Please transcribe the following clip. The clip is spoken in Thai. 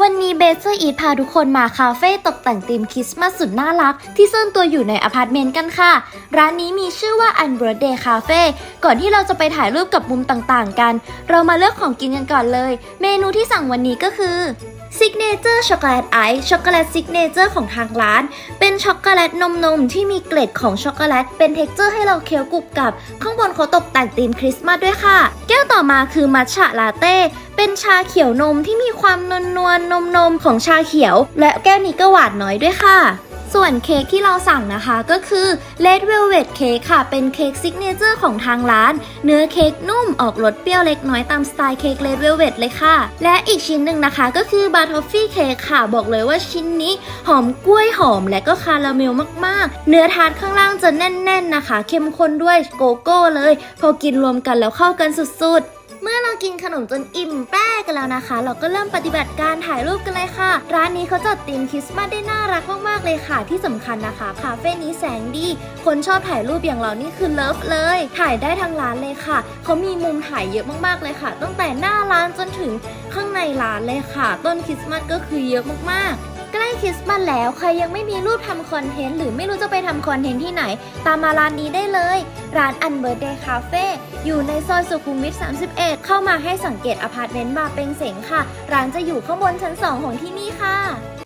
when นี้เบเซอร์อีทพาทุกคนมาคาเฟ่ตกแต่งธีมคริสต์มาสสุดน่ารัก ที่ซ่อนตัวอยู่ในอพาร์ตเมนต์กันค่ะ ร้านนี้มีชื่อว่า u n b i r t h d a y Cafe ก่อนที่เราจะไปถ่ายรูปกับมุมต่างๆ กัน เรามาเลือกของกินกันก่อนเลย เมนูที่สั่งวันนี้ก็คือซิกเนเจอร์ช็อกโกแลตไอซ์ช็อกโกแลตซิกเนเจอร์ของทางร้าน เป็นช็อกโกแลตนมนมที่มีเกล็ดของช็อกโกแลต เป็นเท็กเจอร์ให้เราเคี้ยวกรุบกับ ข้างบนเขาตกแต่งธีมคริสต์มาสด้วยค่ะ แก้วต่อมาคือมัทฉะลาเต้ เป็นชาเขียวนมที่มีความนวลนวลนมนมของชาเขียว และแก้วนี้ก็หวานน้อยด้วยค่ะส่วนเค้กที่เราสั่งนะคะก็คือ Red Velvet Cake ค่ะ เป็นเค้กซิกเนเจอร์ของทางร้าน เนื้อเค้กนุ่มออกรสเปรี้ยวเล็กน้อยตามสไตล์เค้ก Red Velvet เลยค่ะ และอีกชิ้นหนึ่งนะคะก็คือบาร์ทอฟฟี่เค้กค่ะ บอกเลยว่าชิ้นนี้ หอมกล้วยหอมและก็คาราเมลมากๆ เนื้อทาร์ตข้างล่างจะแน่น ๆนะคะ เข้มข้นด้วยโกโก้เลย พอกินรวมกันแล้วเข้ากันสุดๆ เมื่อเรากินขนมจนอิ่มแป้กันแล้วนะคะ เราก็เริ่มปฏิบัติการถ่ายรูปกันเลยค่ะ ร้านนี้เขาจัดธีมคริสต์มาสได้น่ารักมากๆเลยค่ะ ที่สำคัญนะคะคาเฟ่นี้แสงดี คนชอบถ่ายรูปอย่างเรานี่คือเลิฟเลย ถ่ายได้ทั้งร้านเลยค่ะเขามีมุมถ่ายเยอะมากๆเลยค่ะ ตั้งแต่หน้าร้านจนถึงข้างในร้านเลยค่ะ ต้นคริสต์มาสก็คือเยอะมากๆ ใกล้คริสต์มาสแล้วใครยังไม่มีรูปทำคอนเทนต์หรือไม่รู้จะไปทำคอนเทนต์ที่ไหน ตามมาร้านนี้ได้เลย ร้านอันเบิร์ดเดย์คาเฟ่อยู่ในซอยสุขุมวิท 31 เข้ามาให้สังเกตอพาร์ตเมนต์บาร์เป็งเสงค่ะ ร้านจะอยู่ข้างบนชั้น 2 ของที่นี่ค่ะ